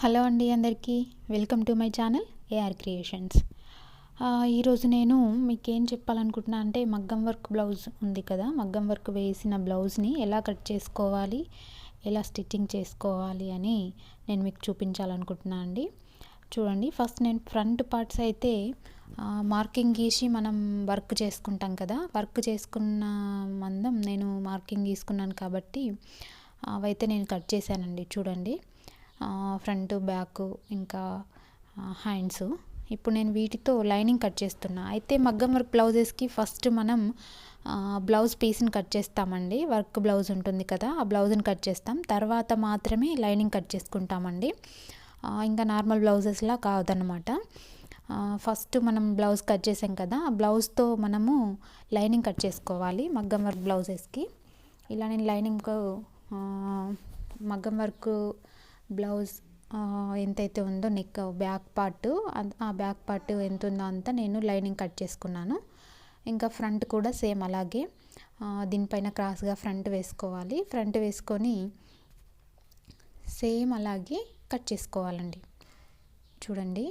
Hello అండి అందరికీ. Welcome to my channel AR creations. ఈరోజు నేను మీకు ఏం చెప్పాలనుకుంటున్నా అంటే మగ్గం వర్క్ బ్లౌజ్ ఉంది కదా. మగ్గం వర్క్ వేసిన బ్లౌజ్ని ఎలా కట్ చేసుకోవాలి ఎలా స్టిచ్చింగ్ చేసుకోవాలి అని నేను మీకు చూపించాలనుకుంటున్నా అండి. చూడండి ఫస్ట్ నేను ఫ్రంట్ పార్ట్స్ అయితే మార్కింగ్ గీసి మనం వర్క్ చేసుకుంటాం కదా. వర్క్ చేసుకున్న మందం నేను మార్కింగ్ గీసుకున్నాను కాబట్టి అవైతే నేను కట్ చేశానండి. చూడండి. ఫ్రంట్ బ్యాక్ ఇంకా హ్యాండ్స్. ఇప్పుడు నేను వీటితో లైనింగ్ కట్ చేస్తున్నా. అయితే మగ్గం వర్క్ బ్లౌజెస్కి ఫస్ట్ మనం బ్లౌజ్ పీస్ని కట్ చేస్తామండి. వర్క్ బ్లౌజ్ ఉంటుంది కదా ఆ బ్లౌజ్ని కట్ చేస్తాం. తర్వాత మాత్రమే లైనింగ్ కట్ చేసుకుంటామండి. ఇంకా నార్మల్ బ్లౌజెస్లా కాదనమాట. ఫస్ట్ మనం బ్లౌజ్ కట్ చేసాం కదా ఆ బ్లౌజ్తో మనము లైనింగ్ కట్ చేసుకోవాలి మగ్గం వర్క్ బ్లౌజెస్కి. ఇలా నేను లైనింగ్ మగ్గం వర్క్ బ్లౌజ్ ఎంతైతే ఉందో నెక్ బ్యాక్ పార్ట్ ఆ బ్యాక్ పార్ట్ ఎంత ఉందో అంతా నేను లైనింగ్ కట్ చేసుకున్నాను. ఇంకా ఫ్రంట్ కూడా సేమ్ అలాగే దీనిపైన క్రాస్గా ఫ్రంట్ వేసుకోవాలి. ఫ్రంట్ వేసుకొని సేమ్ అలాగే కట్ చేసుకోవాలండి. చూడండి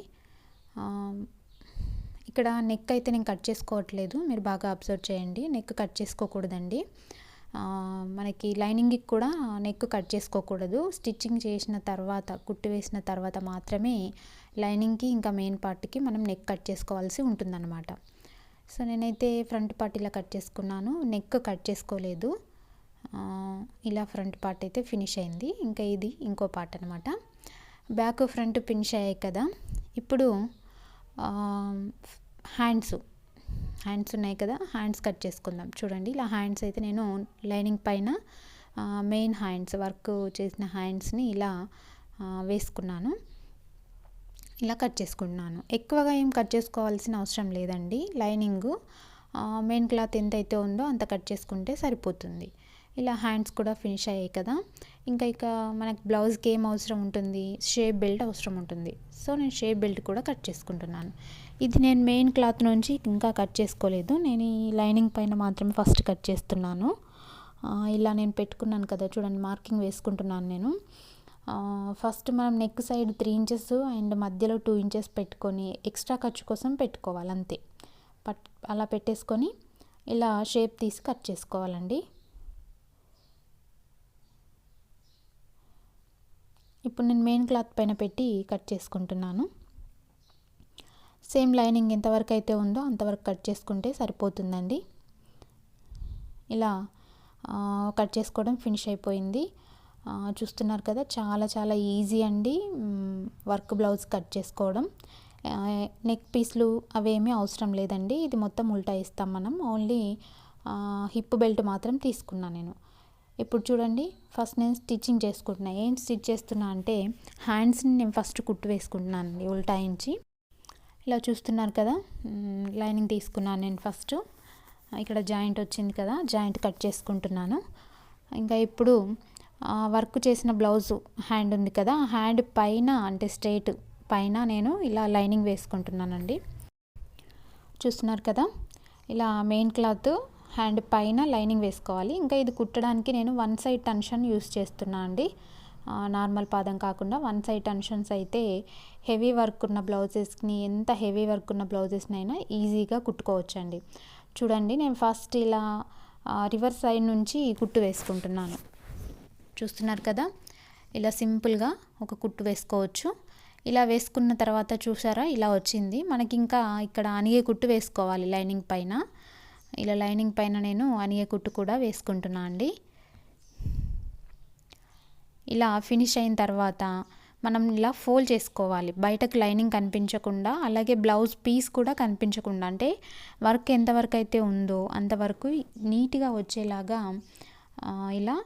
ఇక్కడ నెక్ అయితే నేను కట్ చేసుకోవట్లేదు. మీరు బాగా అబ్జర్వ్ చేయండి. నెక్ కట్ చేసుకోకూడదండి. మనకి లైనింగ్కి కూడా నెక్ కట్ చేసుకోకూడదు. స్టిచ్చింగ్ చేసిన తర్వాత కుట్టి వేసిన తర్వాత మాత్రమే లైనింగ్కి ఇంకా మెయిన్ పార్ట్కి మనం నెక్ కట్ చేసుకోవాల్సి ఉంటుందన్నమాట. సో నేనైతే ఫ్రంట్ పార్ట్ ఇలా కట్ చేసుకున్నాను. నెక్ కట్ చేసుకోలేదు. ఇలా ఫ్రంట్ పార్ట్ అయితే ఫినిష్ అయింది. ఇంకా ఇది ఇంకో పార్ట్ అనమాట బ్యాక్ ఫ్రంట్ ఫినిష్ అయ్యాయి కదా. ఇప్పుడు హ్యాండ్స్. హ్యాండ్స్ ఉన్నాయి కదా హ్యాండ్స్ కట్ చేసుకుందాం. చూడండి ఇలా హ్యాండ్స్ అయితే నేను లైనింగ్ పైన మెయిన్ హ్యాండ్స్ వర్క్ చేసిన హ్యాండ్స్ని ఇలా వేసుకున్నాను. ఇలా కట్ చేసుకుంటున్నాను. ఎక్కువగా ఏం కట్ చేసుకోవాల్సిన అవసరం లేదండి. లైనింగ్ మెయిన్ క్లాత్ ఎంతైతే ఉందో అంత కట్ చేసుకుంటే సరిపోతుంది. ఇలా హ్యాండ్స్ కూడా ఫినిష్ అయ్యాయి కదా. ఇంకా ఇక మనకి బ్లౌజ్కి ఏం అవసరం ఉంటుంది? షేప్ బెల్ట్ అవసరం ఉంటుంది. సో నేను షేప్ బెల్ట్ కూడా కట్ చేసుకుంటున్నాను. ఇది నేను మెయిన్ క్లాత్ నుంచి ఇంకా కట్ చేసుకోలేదు. నేను ఈ లైనింగ్ పైన మాత్రమే ఫస్ట్ కట్ చేస్తున్నాను. ఇలా నేను పెట్టుకున్నాను కదా చూడండి మార్కింగ్ వేసుకుంటున్నాను నేను. ఫస్ట్ మనం neck side three inches and మధ్యలో టూ ఇంచెస్ పెట్టుకొని ఎక్స్ట్రా ఖర్చు కోసం పెట్టుకోవాలి అంతే. పట్ అలా పెట్టేసుకొని ఇలా షేప్ తీసి కట్ చేసుకోవాలండి. ఇప్పుడు నేను మెయిన్ క్లాత్ పైన పెట్టి కట్ చేసుకుంటున్నాను. సేమ్ లైనింగ్ ఎంతవరకు అయితే ఉందో అంతవరకు కట్ చేసుకుంటే సరిపోతుందండి. ఇలా కట్ చేసుకోవడం ఫినిష్ అయిపోయింది. చూస్తున్నారు కదా చాలా చాలా ఈజీ అండి వర్క్ బ్లౌజ్ కట్ చేసుకోవడం. నెక్ పీస్లు అవేమీ అవసరం లేదండి ఇది మొత్తం ఉల్టా ఇస్తాం మనం. ఓన్లీ హిప్ బెల్ట్ మాత్రం తీసుకున్నాను నేను. ఇప్పుడు చూడండి ఫస్ట్ నేను స్టిచ్చింగ్ చేసుకుంటున్నా. ఏం స్టిచ్ చేస్తున్నా అంటే హ్యాండ్స్ని నేను ఫస్ట్ కుట్టు వేసుకుంటున్నాను అండి ఉల్టాయించి ఇలా చూస్తున్నారు కదా. లైనింగ్ తీసుకున్నాను నేను ఫస్ట్. ఇక్కడ జాయింట్ వచ్చింది కదా జాయింట్ కట్ చేసుకుంటున్నాను. ఇంకా ఇప్పుడు వర్క్ చేసిన బ్లౌజు హ్యాండ్ ఉంది కదా హ్యాండ్ పైన అంటే స్ట్రైట్ పైన నేను ఇలా లైనింగ్ వేసుకుంటున్నానండి. చూస్తున్నారు కదా ఇలా మెయిన్ క్లాత్ హ్యాండ్ పైన లైనింగ్ వేసుకోవాలి. ఇంకా ఇది కుట్టడానికి నేను వన్ సైడ్ టెన్షన్ యూస్ చేస్తున్నా అండి. నార్మల్ పాదం కాకుండా వన్ సైడ్ టెన్షన్స్ అయితే హెవీ వర్క్ ఉన్న బ్లౌజెస్ని ఎంత హెవీ వర్క్ ఉన్న బ్లౌజెస్నైనా ఈజీగా కుట్టుకోవచ్చండి. చూడండి నేను ఫస్ట్ ఇలా రివర్స్ సైడ్ నుంచి కుట్టు వేసుకుంటున్నాను. చూస్తున్నారు కదా? ఇలా సింపుల్గా ఒక కుట్టు వేసుకోవచ్చు. ఇలా వేసుకున్న తర్వాత చూసారా? ఇలా వచ్చింది. మనకి ఇంకా ఇక్కడ అనిగే కుట్టు వేసుకోవాలి లైనింగ్ పైన. ఇలా లైనింగ్ పైన నేను అనిగే కుట్టు కూడా వేసుకుంటున్నాను అండి. ఇలా ఫినిష్ అయిన తర్వాత మనం ఇలా ఫోల్డ్ చేసుకోవాలి. బయటకు లైనింగ్ కనిపించకుండా అలాగే బ్లౌజ్ పీస్ కూడా కనిపించకుండా. అంటే వర్క్ ఎంతవరకు అయితే ఉందో అంతవరకు నీట్గా వచ్చేలాగా ఇలా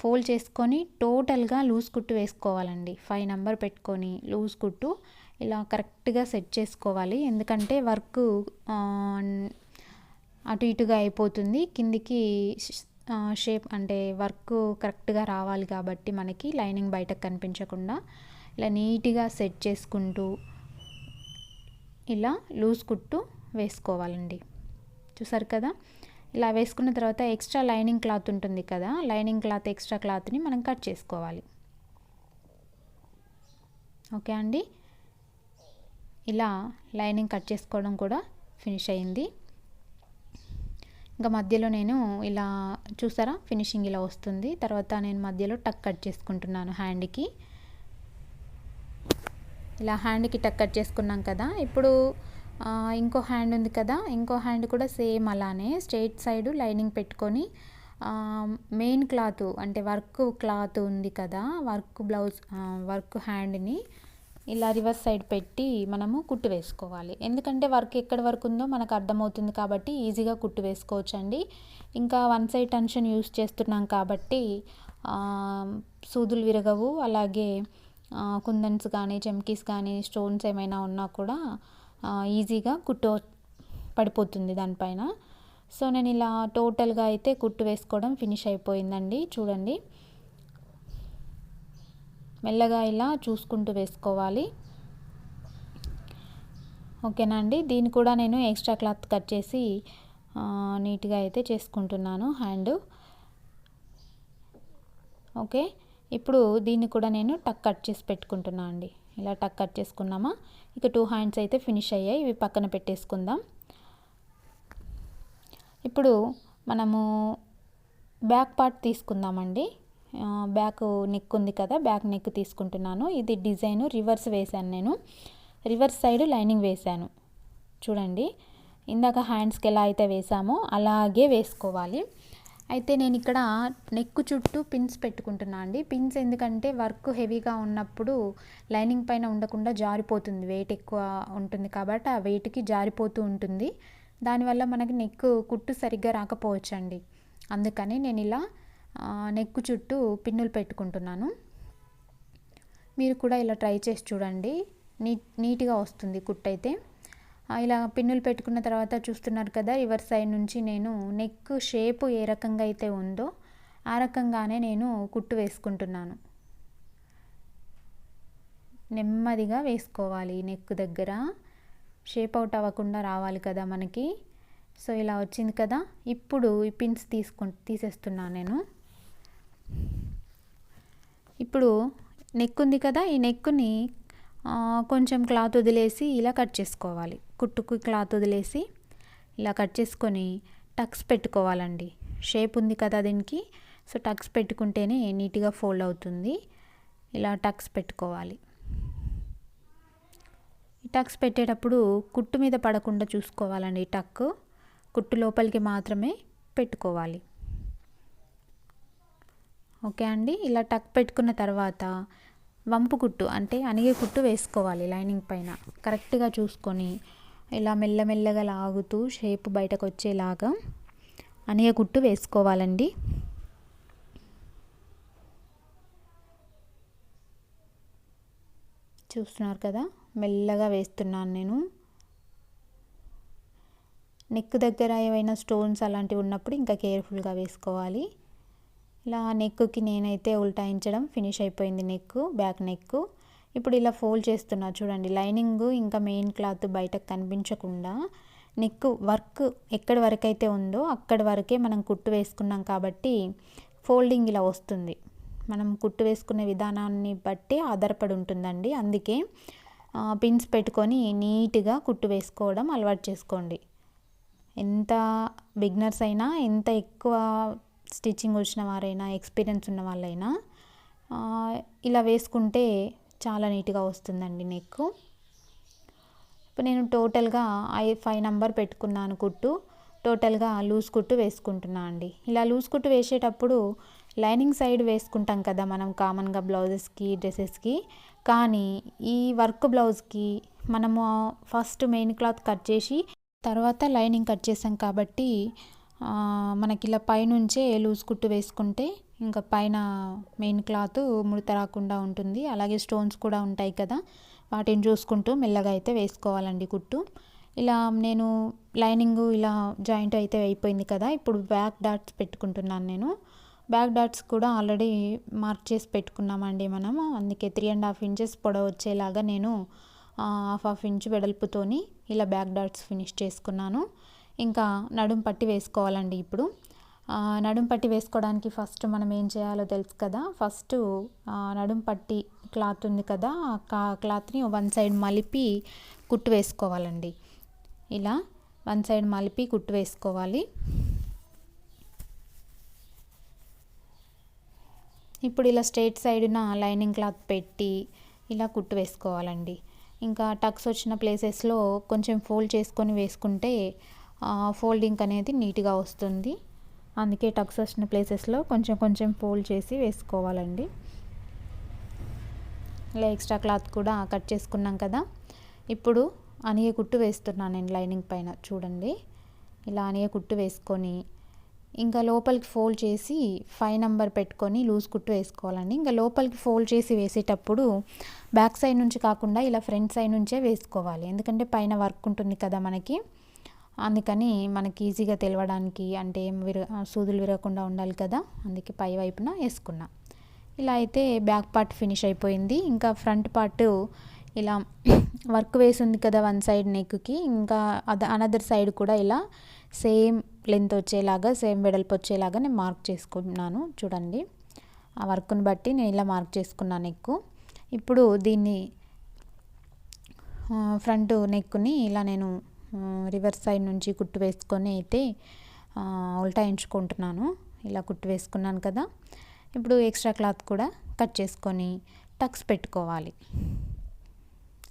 ఫోల్డ్ చేసుకొని టోటల్గా లూజ్ కుట్టు వేసుకోవాలండి. ఫైవ్ నెంబర్ పెట్టుకొని లూజ్ కుట్టు ఇలా కరెక్ట్గా సెట్ చేసుకోవాలి. ఎందుకంటే వర్క్ అటు ఇటుగా అయిపోతుంది. కిందికి షేప్ అంటే వర్క్ కరెక్ట్గా రావాలి కాబట్టి మనకి లైనింగ్ బయటకు కనిపించకుండా ఇలా నీట్గా సెట్ చేసుకుంటూ ఇలా లూజ్ కుట్టు వేసుకోవాలండి. చూసారు కదా? ఇలా వేసుకున్న తర్వాత ఎక్స్ట్రా లైనింగ్ క్లాత్ ఉంటుంది కదా? లైనింగ్ క్లాత్ ఎక్స్ట్రా క్లాత్ని మనం కట్ చేసుకోవాలి. ఓకే అండి? ఇలా లైనింగ్ కట్ చేసుకోవడం కూడా ఫినిష్ అయింది. ఇంకా మధ్యలో నేను ఇలా చూసారా? ఫినిషింగ్ ఇలా వస్తుంది. తర్వాత నేను మధ్యలో టక్ కట్ చేసుకుంటున్నాను హ్యాండ్కి ఇలా హ్యాండ్కి టక్ కట్ చేసుకున్నాం కదా. ఇప్పుడు ఇంకో హ్యాండ్ ఉంది కదా. ఇంకో హ్యాండ్ కూడా సేమ్ అలానే స్ట్రైట్ సైడ్ లైనింగ్ పెట్టుకొని మెయిన్ క్లాత్ అంటే వర్క్ క్లాత్ ఉంది కదా. వర్క్ బ్లౌజ్ వర్క్ హ్యాండ్ని ఇలా రివర్స్ సైడ్ పెట్టి మనము కుట్టు వేసుకోవాలి. ఎందుకంటే వర్క్ ఎక్కడి వరకు ఉందో మనకు అర్థమవుతుంది కాబట్టి ఈజీగా కుట్టు వేసుకోవచ్చు అండి ఇంకా వన్ సైడ్ టెన్షన్ యూస్ చేస్తున్నాం కాబట్టి సూదులు విరగవు. అలాగే కుందన్స్ కానీ చెమ్కీస్ కానీ స్టోన్స్ ఏమైనా ఉన్నా కూడా ఈజీగా కుట్టు పడిపోతుంది దానిపైన. సో నేను ఇలా టోటల్గా అయితే కుట్టు వేసుకోవడం ఫినిష్ అయిపోయిందండి. చూడండి. మెల్లగా ఇలా చూసుకుంటూ వేసుకోవాలి. ఓకేనా అండి? దీన్ని కూడా నేను ఎక్స్ట్రా క్లాత్ కట్ చేసి నీట్గా అయితే చేసుకుంటున్నాను. హ్యాండ్. ఓకే? ఇప్పుడు దీన్ని కూడా నేను టక్ కట్ చేసి పెట్టుకుంటున్నాను అండి. ఇలా టక్ కట్ చేసుకున్నామా? ఇక టూ హ్యాండ్స్ అయితే ఫినిష్ అయ్యాయి. ఇవి పక్కన పెట్టేసుకుందాం. ఇప్పుడు మనము బ్యాక్ పార్ట్ తీసుకుందామండి. బ్యాక్ నెక్ ఉంది కదా బ్యాక్ నెక్ తీసుకుంటున్నాను. ఇది డిజైన్ రివర్స్ వేశాను నేను. రివర్స్ సైడ్ లైనింగ్ వేశాను. చూడండి. ఇందాక హ్యాండ్స్కి ఎలా అయితే వేసామో అలాగే వేసుకోవాలి. అయితే నేను ఇక్కడ నెక్ చుట్టూ పిన్స్ పెట్టుకుంటున్నా అండి. పిన్స్ ఎందుకంటే వర్క్ హెవీగా ఉన్నప్పుడు లైనింగ్ పైన ఉండకుండా జారిపోతుంది. వెయిట్ ఎక్కువ ఉంటుంది కాబట్టి ఆ వెయిట్కి జారిపోతూ ఉంటుంది. దానివల్ల మనకి నెక్ కుట్టు సరిగ్గా రాకపోవచ్చండి. అందుకని నేను ఇలా నెక్ చుట్టూ పిన్నులు పెట్టుకుంటున్నాను. మీరు కూడా ఇలా ట్రై చేసి చూడండి. నీ నీట్గా వస్తుంది కుట్టు అయితే. ఇలా పిన్నులు పెట్టుకున్న తర్వాత చూస్తున్నారు కదా రివర్స్ సైడ్ నుంచి నేను నెక్ షేప్ ఏ రకంగా అయితే ఉందో ఆ రకంగానే నేను కుట్టు వేసుకుంటున్నాను. నెమ్మదిగా వేసుకోవాలి నెక్ దగ్గర. షేప్ అవుట్ అవ్వకుండా రావాలి కదా మనకి. సో ఇలా వచ్చింది కదా. ఇప్పుడు ఈ పిన్స్ తీసుకు తీసేస్తున్నాను నేను. ఇప్పుడు నెక్ ఉంది కదా ఈ నెక్ని కొంచెం క్లాత్ వదిలేసి ఇలా కట్ చేసుకోవాలి. కుట్టుకు క్లాత్ వదిలేసి ఇలా కట్ చేసుకొని టక్స్ పెట్టుకోవాలండి. షేప్ ఉంది కదా దీనికి సో టక్స్ పెట్టుకుంటేనే నీట్గా ఫోల్డ్ అవుతుంది. ఇలా టక్స్ పెట్టుకోవాలి. టక్స్ పెట్టేటప్పుడు కుట్టు మీద పడకుండా చూసుకోవాలండి టక్ కుట్టు లోపలికి మాత్రమే పెట్టుకోవాలి. ఓకే అండి. ఇలా టక్ పెట్టుకున్న తర్వాత వంపు కుట్టు అంటే అనిగే కుట్టు వేసుకోవాలి లైనింగ్ పైన. కరెక్ట్గా చూసుకొని ఇలా మెల్లమెల్లగా లాగుతూ షేప్ బయటకు వచ్చేలాగా అనిగే కుట్టు వేసుకోవాలండి. చూస్తున్నారు కదా? మెల్లగా వేస్తున్నాను నేను. నెక్ దగ్గర ఏవైనా స్టోన్స్ అలాంటివి ఉన్నప్పుడు ఇంకా కేర్ఫుల్గా వేసుకోవాలి. ఇలా నెక్కి నేనైతే ఉల్టాయించడం ఫినిష్ అయిపోయింది నెక్ బ్యాక్ నెక్ ఇప్పుడు ఇలా ఫోల్డ్ చేస్తున్నా చూడండి లైనింగ్ ఇంకా మెయిన్ క్లాత్ బయటకు కనిపించకుండా నెక్ వర్క్ ఎక్కడి వరకు అయితే ఉందో అక్కడి వరకే మనం కుట్టు వేసుకున్నాం కాబట్టి ఫోల్డింగ్ ఇలా వస్తుంది. మనం కుట్టు వేసుకునే విధానాన్ని బట్టి ఆధారపడి ఉంటుందండి. అందుకే పిన్స్ పెట్టుకొని నీట్గా కుట్టు వేసుకోవడం అలవాటు చేసుకోండి. ఎంత బిగ్నర్స్ అయినా ఎంత ఎక్కువ స్టిచ్చింగ్ వచ్చిన వారైనా ఎక్స్పీరియన్స్ ఉన్న వాళ్ళైనా ఇలా వేసుకుంటే చాలా నీట్గా వస్తుందండి నెక్ ఇప్పుడు నేను టోటల్గా ఐ ఫైవ్ నెంబర్ పెట్టుకున్నాను కుట్టు. టోటల్గా లూజ్ కుట్టు వేసుకుంటున్నా అండి. ఇలా లూజ్ కుట్టు వేసేటప్పుడు లైనింగ్ సైడ్ వేసుకుంటాం కదా మనం కామన్గా బ్లౌజెస్కి డ్రెస్సెస్కి. కానీ ఈ వర్క్ బ్లౌజ్కి మనము ఫస్ట్ మెయిన్ క్లాత్ కట్ చేసి తర్వాత లైనింగ్ కట్ చేసాం కాబట్టి మనకి ఇలా పైనుంచే లూజ్ కుట్టు వేసుకుంటే ఇంకా పైన మెయిన్ క్లాత్ ముడత రాకుండా ఉంటుంది. అలాగే స్టోన్స్ కూడా ఉంటాయి కదా వాటిని చూసుకుంటూ మెల్లగా అయితే వేసుకోవాలండి కుట్టు. ఇలా నేను లైనింగ్ ఇలా జాయింట్ అయితే అయిపోయింది కదా ఇప్పుడు బ్యాక్ డాట్స్ పెట్టుకుంటున్నాను నేను. బ్యాక్ డాట్స్ కూడా ఆల్రెడీ మార్క్ చేసి పెట్టుకున్నామండి మనము అందుకే త్రీ అండ్ హాఫ్ ఇంచెస్ పొడవు వచ్చేలాగా నేను హాఫ్ హాఫ్ ఇంచ్ వెడల్పుతోని ఇలా బ్యాక్ డాట్స్ ఫినిష్ చేసుకున్నాను. ఇంకా నడుం పట్టి వేసుకోవాలండి ఇప్పుడు. నడుం పట్టి వేసుకోవడానికి ఫస్ట్ మనం ఏం చేయాలో తెలుసు కదా? ఫస్ట్ నడుం పట్టి క్లాత్ ఉంది కదా ఆ క్లాత్ని వన్ సైడ్ మలిపి కుట్టు వేసుకోవాలండి. ఇలా వన్ సైడ్ మలిపి కుట్టు వేసుకోవాలి. ఇప్పుడు ఇలా స్ట్రైట్ సైడ్న లైనింగ్ క్లాత్ పెట్టి ఇలా కుట్టు వేసుకోవాలండి. ఇంకా టక్స్ వచ్చిన ప్లేసెస్లో కొంచెం ఫోల్డ్ చేసుకొని వేసుకుంటే ఫోల్డింగ్ అనేది నీట్గా వస్తుంది. అందుకే టక్స్ వచ్చిన ప్లేసెస్లో కొంచెం కొంచెం ఫోల్డ్ చేసి వేసుకోవాలండి. ఇలా ఎక్స్ట్రా క్లాత్ కూడా కట్ చేసుకున్నాం కదా. ఇప్పుడు అనియ కుట్టు వేస్తున్నాను నేను లైనింగ్ పైన చూడండి. ఇలా అనియ కుట్టు వేసుకొని ఇంకా లోపలికి ఫోల్డ్ చేసి ఫైవ్ నెంబర్ పెట్టుకొని లూజ్ కుట్టు వేసుకోవాలండి. ఇంకా లోపలికి ఫోల్డ్ చేసి వేసేటప్పుడు బ్యాక్ సైడ్ నుంచి కాకుండా ఇలా ఫ్రంట్ సైడ్ నుంచే వేసుకోవాలి. ఎందుకంటే పైన వర్క్ ఉంటుంది కదా మనకి. అందుకని మనకి ఈజీగా తెలవడానికి అంటే ఏం విర సూదులు విరగకుండా ఉండాలి కదా. అందుకే పై వైపున వేసుకున్నా. ఇలా అయితే బ్యాక్ పార్ట్ ఫినిష్ అయిపోయింది. ఇంకా ఫ్రంట్ పార్ట్ ఇలా వర్క్ వేసింది కదా వన్ సైడ్ నెక్కి ఇంకా అద అనదర్ సైడ్ కూడా ఇలా సేమ్ లెంత్ వచ్చేలాగా సేమ్ వెడల్పు వచ్చేలాగా నేను మార్క్ చేసుకున్నాను. చూడండి. ఆ వర్క్ని బట్టి నేను ఇలా మార్క్ చేసుకున్నాను నెక్ ఇప్పుడు దీన్ని ఫ్రంట్ నెక్ని ఇలా నేను రివర్స్ సైడ్ నుంచి కుట్టు వేసుకొని అయితే ఉల్టాయించుకుంటున్నాను ఇలా కుట్టు వేసుకున్నాను కదా. ఇప్పుడు ఎక్స్ట్రా క్లాత్ కూడా కట్ చేసుకొని టక్స్ పెట్టుకోవాలి.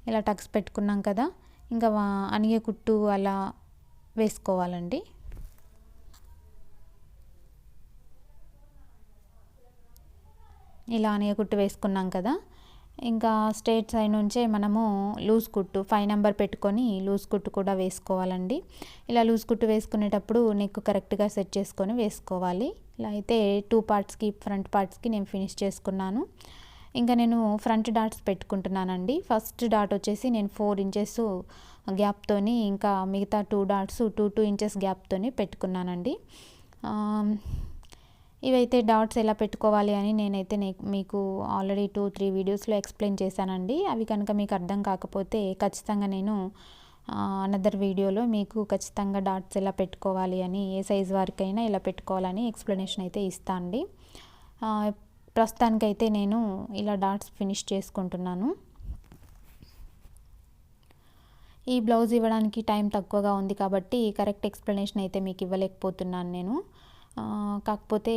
ఇలా టక్స్ పెట్టుకున్నాం కదా. ఇంకా అనిగే కుట్టు అలా వేసుకోవాలండి. ఇలా అనిగే కుట్టు వేసుకున్నాం కదా. ఇంకా స్ట్రేట్ సైడ్ నుంచే మనము లూజ్ కుట్టు ఫైవ్ నెంబర్ పెట్టుకొని లూజ్ కుట్టు కూడా వేసుకోవాలండి. ఇలా లూజ్ కుట్టు వేసుకునేటప్పుడు నెక్ కరెక్ట్గా సెట్ చేసుకొని వేసుకోవాలి. ఇలా అయితే టూ పార్ట్స్కి ఫ్రంట్ పార్ట్స్కి నేను ఫినిష్ చేసుకున్నాను. ఇంకా నేను ఫ్రంట్ డాట్స్ పెట్టుకుంటున్నానండి. ఫస్ట్ డాట్ వచ్చేసి నేను ఫోర్ ఇంచెస్ గ్యాప్తోని ఇంకా మిగతా two dots two two inches గ్యాప్తోని పెట్టుకున్నానండి. ఇవైతే డాట్స్ ఎలా పెట్టుకోవాలి అని నేనైతే మీకు ఆల్రెడీ టూ త్రీ వీడియోస్లో ఎక్స్ప్లెయిన్ చేశానండి. అవి కనుక మీకు అర్థం కాకపోతే ఖచ్చితంగా నేను అనదర్ వీడియోలో మీకు ఖచ్చితంగా డాట్స్ ఎలా పెట్టుకోవాలి అని ఏ సైజ్ వారికైనా ఎలా పెట్టుకోవాలని ఎక్స్ప్లెనేషన్ అయితే ఇస్తా అండి. ప్రస్తుతానికైతే నేను ఇలా డాట్స్ ఫినిష్ చేసుకుంటున్నాను. ఈ బ్లౌజ్ ఇవ్వడానికి టైం తక్కువగా ఉంది కాబట్టి కరెక్ట్ ఎక్స్ప్లెనేషన్ అయితే మీకు ఇవ్వలేకపోతున్నాను నేను. కాకపోతే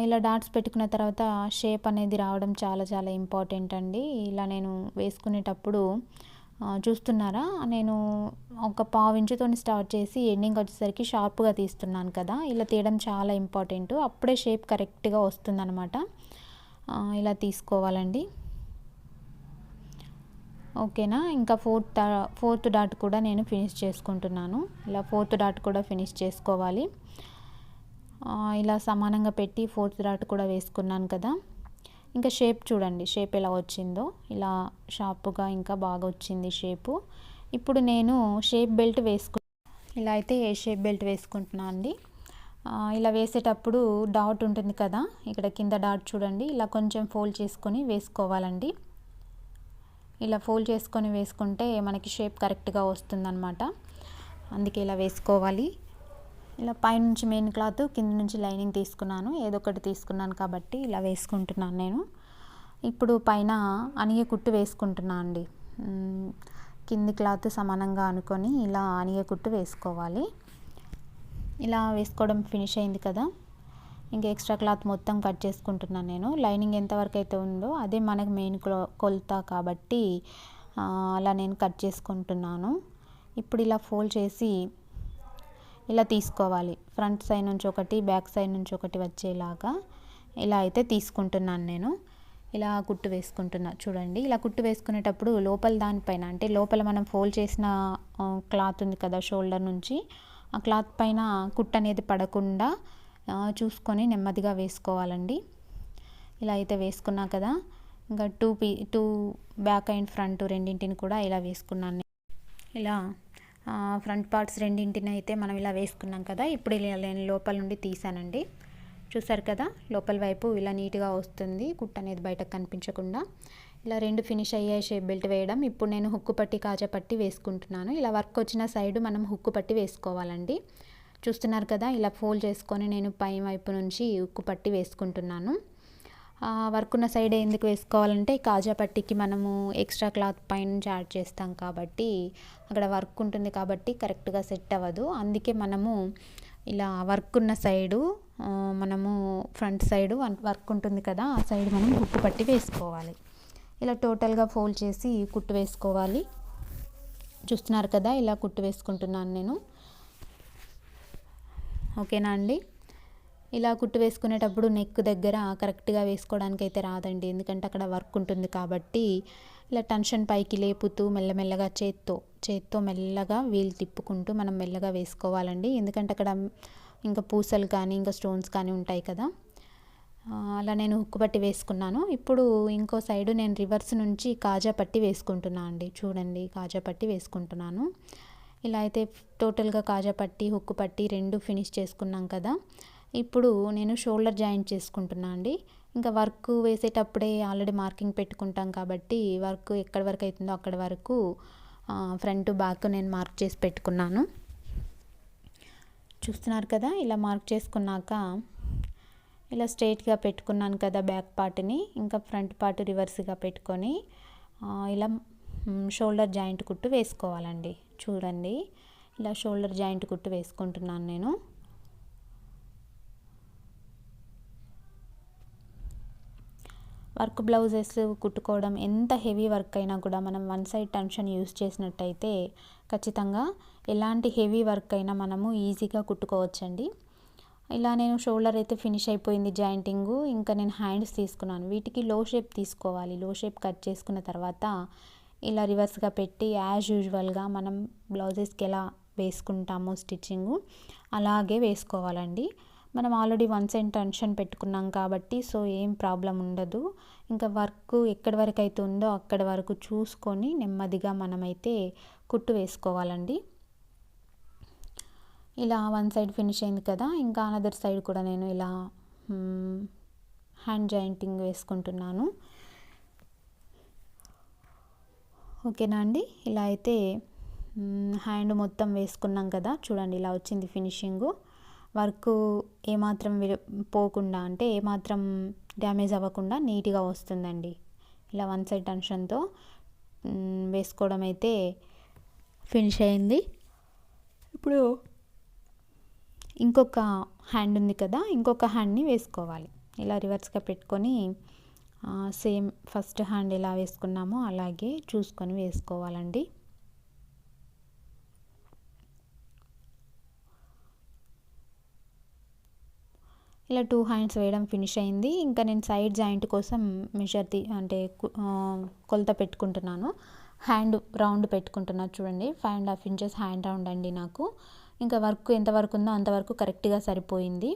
ఇలా డాట్స్ పెట్టుకున్న తర్వాత షేప్ అనేది రావడం చాలా చాలా ఇంపార్టెంట్ అండి. ఇలా నేను వేసుకునేటప్పుడు చూస్తున్నారా? నేను ఒక పావించుతో స్టార్ట్ చేసి ఎండింగ్ వచ్చేసరికి షార్ప్గా తీస్తున్నాను కదా. ఇలా తీయడం చాలా ఇంపార్టెంట్. అప్పుడే షేప్ కరెక్ట్గా వస్తుందన్నమాట. ఇలా తీసుకోవాలండి. ఓకేనా? ఇంకా ఫోర్త్ ఫోర్త్ డాట్ కూడా నేను ఫినిష్ చేసుకుంటున్నాను. ఇలా ఫోర్త్ డాట్ కూడా ఫినిష్ చేసుకోవాలి. ఇలా సమానంగా పెట్టి ఫోర్త్ డాట్ కూడా వేసుకున్నాను కదా. ఇంకా షేప్ చూడండి షేప్ ఎలా వచ్చిందో. ఇలా షార్ప్గా ఇంకా బాగా వచ్చింది షేపు. ఇప్పుడు నేను షేప్ బెల్ట్ వేసుకు ఇలా అయితే ఏ షేప్ బెల్ట్ వేసుకుంటున్నా అండి? ఇలా వేసేటప్పుడు డాట్ ఉంటుంది కదా. ఇక్కడ కింద డాట్ చూడండి. ఇలా కొంచెం ఫోల్డ్ చేసుకొని వేసుకోవాలండి. ఇలా ఫోల్డ్ చేసుకొని వేసుకుంటే మనకి షేప్ కరెక్ట్గా వస్తుందన్నమాట. అందుకే ఇలా వేసుకోవాలి. ఇలా పైనుంచి మెయిన్ క్లాత్ కింద నుంచి లైనింగ్ తీసుకున్నాను. ఏదో ఒకటి తీసుకున్నాను కాబట్టి ఇలా వేసుకుంటున్నాను నేను. ఇప్పుడు పైన అనిగే కుట్టు వేసుకుంటున్నాను అండి. కింది క్లాత్ సమానంగా అనుకొని ఇలా అనిగే కుట్టు వేసుకోవాలి. ఇలా వేసుకోవడం ఫినిష్ అయింది కదా. ఇంకా ఎక్స్ట్రా క్లాత్ మొత్తం కట్ చేసుకుంటున్నాను నేను. లైనింగ్ ఎంతవరకు అయితే ఉందో అదే మనకు మెయిన్ కొలత కాబట్టి అలా నేను కట్ చేసుకుంటున్నాను. ఇప్పుడు ఇలా ఫోల్డ్ చేసి ఇలా తీసుకోవాలి. ఫ్రంట్ సైడ్ నుంచి ఒకటి బ్యాక్ సైడ్ నుంచి ఒకటి వచ్చేలాగా ఇలా అయితే తీసుకుంటున్నాను నేను. ఇలా కుట్టు వేసుకుంటున్నా చూడండి. ఇలా కుట్టు వేసుకునేటప్పుడు లోపల దానిపైన అంటే లోపల మనం ఫోల్డ్ చేసిన క్లాత్ ఉంది కదా షోల్డర్ నుంచి ఆ క్లాత్ పైన కుట్టు అనేది పడకుండా చూసుకొని నెమ్మదిగా వేసుకోవాలండి. ఇలా అయితే వేసుకున్నా కదా ఇంకా two P two back and front రెండింటిని కూడా ఇలా వేసుకున్నాను. ఇలా ఫ్రంట్ పార్ట్స్ రెండింటిని అయితే మనం ఇలా వేసుకున్నాం కదా ఇప్పుడు ఇలా నేను లోపల నుండి తీసానండి. చూసారు కదా లోపల వైపు ఇలా నీట్గా వస్తుంది కుట్ట అనేది బయటకు కనిపించకుండా. ఇలా రెండు ఫినిష్ అయ్యే షేప్ బెల్ట్ వేయడం ఇప్పుడు నేను హుక్కు పట్టి కాజా పట్టి వేసుకుంటున్నాను. ఇలా వర్క్ వచ్చిన సైడ్ మనం హుక్కు పట్టి వేసుకోవాలండి. చూస్తున్నారు కదా ఇలా ఫోల్డ్ చేసుకొని నేను పై వైపు నుంచి ఉక్కు పట్టి వేసుకుంటున్నాను. వర్క్ ఉన్న సైడ్ ఎందుకు వేసుకోవాలంటే కాజా పట్టికి మనము ఎక్స్ట్రా క్లాత్ పైనుంచి యాడ్ చేస్తాం కాబట్టి అక్కడ వర్క్ ఉంటుంది కాబట్టి కరెక్ట్గా సెట్ అవ్వదు. అందుకే మనము ఇలా వర్క్ ఉన్న సైడు మనము ఫ్రంట్ సైడ్ వర్క్ ఉంటుంది కదా ఆ సైడ్ మనం ఉక్కు పట్టి వేసుకోవాలి. ఇలా టోటల్గా ఫోల్డ్ చేసి కుట్టు వేసుకోవాలి. చూస్తున్నారు కదా ఇలా కుట్టు వేసుకుంటున్నాను నేను. ఓకేనా అండి? ఇలా కుట్టు వేసుకునేటప్పుడు నెక్ దగ్గర కరెక్ట్గా వేసుకోవడానికి అయితే రాదండి. ఎందుకంటే అక్కడ వర్క్ ఉంటుంది కాబట్టి ఇలా టెన్షన్ పైకి లేపుతూ మెల్లమెల్లగా చేత్తో చేత్తో మెల్లగా వీలు తిప్పుకుంటూ మనం మెల్లగా వేసుకోవాలండి. ఎందుకంటే అక్కడ ఇంకా పూసలు కానీ ఇంకా స్టోన్స్ కానీ ఉంటాయి కదా. అలా నేను హుక్కు పట్టి వేసుకున్నాను. ఇప్పుడు ఇంకో సైడు నేను రివర్స్ నుంచి కాజా పట్టి వేసుకుంటున్నాను అండి. చూడండి కాజా పట్టి వేసుకుంటున్నాను. ఇలా అయితే టోటల్గా కాజా పట్టి హుక్కు పట్టి రెండు ఫినిష్ చేసుకున్నాం కదా. ఇప్పుడు నేను షోల్డర్ జాయింట్ చేసుకుంటున్నా అండి. ఇంకా వర్క్ వేసేటప్పుడే ఆల్రెడీ మార్కింగ్ పెట్టుకుంటాం కాబట్టి వర్క్ ఎక్కడి వరకు అవుతుందో అక్కడి వరకు ఫ్రంట్ బ్యాక్ నేను మార్క్ చేసి పెట్టుకున్నాను. చూస్తున్నారు కదా ఇలా మార్క్ చేసుకున్నాక ఇలా స్ట్రైట్గా పెట్టుకున్నాను కదా బ్యాక్ పార్ట్ని. ఇంకా ఫ్రంట్ పార్ట్ రివర్స్గా పెట్టుకొని ఇలా షోల్డర్ జాయింట్ కుట్టు వేసుకోవాలండి. చూడండి. ఇలా షోల్డర్ జాయింట్ కుట్టు వేసుకుంటున్నాను నేను. వర్క్ బ్లౌజెస్ కుట్టుకోవడం ఎంత హెవీ వర్క్ అయినా కూడా మనం వన్ సైడ్ టెన్షన్ యూస్ చేసినట్టయితే ఖచ్చితంగా ఎలాంటి హెవీ వర్క్ అయినా మనము ఈజీగా కుట్టుకోవచ్చండి. ఇలా నేను షోల్డర్ అయితే ఫినిష్ అయిపోయింది జాయింటింగ్. ఇంకా నేను హ్యాండ్స్ తీసుకున్నాను. వీటికి లో షేప్ తీసుకోవాలి. లో షేప్ కట్ చేసుకున్న తర్వాత ఇలా రివర్స్గా పెట్టి యాజ్ యూజువల్గా మనం బ్లౌజెస్కి ఎలా వేసుకుంటామో స్టిచ్చింగ్ అలాగే వేసుకోవాలండి. మనం ఆల్రెడీ వన్ సైడ్ టెన్షన్ పెట్టుకున్నాం కాబట్టి సో ఏం ప్రాబ్లం ఉండదు. ఇంకా వర్క్ ఎక్కడి వరకు అయితే ఉందో అక్కడి వరకు చూసుకొని నెమ్మదిగా మనమైతే కుట్టు వేసుకోవాలండి. ఇలా వన్ సైడ్ ఫినిష్ అయింది కదా ఇంకా అనదర్ సైడ్ కూడా నేను ఇలా హ్యాండ్ జాయింటింగ్ వేసుకుంటున్నాను. ఓకేనా అండి? ఇలా అయితే హ్యాండ్ మొత్తం వేసుకున్నాం కదా? చూడండి ఇలా వచ్చింది ఫినిషింగు. వర్క్ ఏమాత్రం పోకుండా అంటే ఏమాత్రం డ్యామేజ్ అవ్వకుండా నీట్గా వస్తుందండి. ఇలా వన్ సైడ్ టెన్షన్తో వేసుకోవడం అయితే ఫినిష్ అయింది. ఇప్పుడు ఇంకొక హ్యాండ్ ఉంది కదా? ఇంకొక హ్యాండ్ని వేసుకోవాలి. ఇలా రివర్స్గా పెట్టుకొని సేమ్ ఫస్ట్ హ్యాండ్ ఎలా వేసుకున్నామో అలాగే చూసుకొని వేసుకోవాలండి. ఇలా టూ హ్యాండ్స్ వేయడం ఫినిష్ అయింది. ఇంకా నేను సైడ్ జాయింట్ కోసం మెషర్ తీ అంటే కొలత పెట్టుకుంటున్నాను. హ్యాండ్ రౌండ్ పెట్టుకుంటున్నాను చూడండి. Five and half inches hand round అండి నాకు. ఇంకా వర్క్ ఎంతవరకు ఉందో అంతవరకు కరెక్ట్గా సరిపోయింది.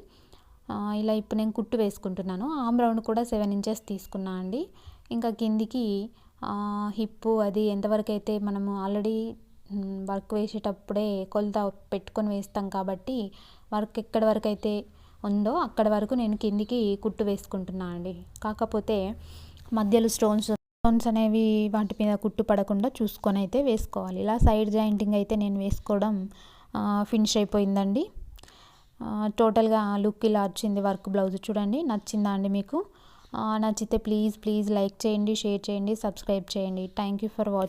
ఇలా ఇప్పుడు నేను కుట్టు వేసుకుంటున్నాను. ఆమ్ రౌండ్ కూడా సెవెన్ ఇంచెస్ తీసుకున్నా అండి. ఇంకా కిందికి హిప్పు అది ఎంతవరకు అయితే మనము ఆల్రెడీ వర్క్ వేసేటప్పుడే కొలత పెట్టుకొని వేస్తాం కాబట్టి వర్క్ ఎక్కడి వరకు అయితే ఉందో అక్కడ వరకు నేను కిందికి కుట్టు వేసుకుంటున్నాను అండి. కాకపోతే మధ్యలో స్టోన్స్ స్టోన్స్ అనేవి వాటి మీద కుట్టు పడకుండా చూసుకొని అయితే వేసుకోవాలి. ఇలా సైడ్ జాయింటింగ్ అయితే నేను వేసుకోవడం ఫినిష్ అయిపోయిందండి. టోటల్గా లుక్ ఇలా వచ్చింది వర్క్ బ్లౌజ్ చూడండి నచ్చిందా అండి మీకు? నచ్చితే ప్లీజ్ ప్లీజ్ లైక్ చేయండి షేర్ చేయండి సబ్స్క్రైబ్ చేయండి. Thank you for watching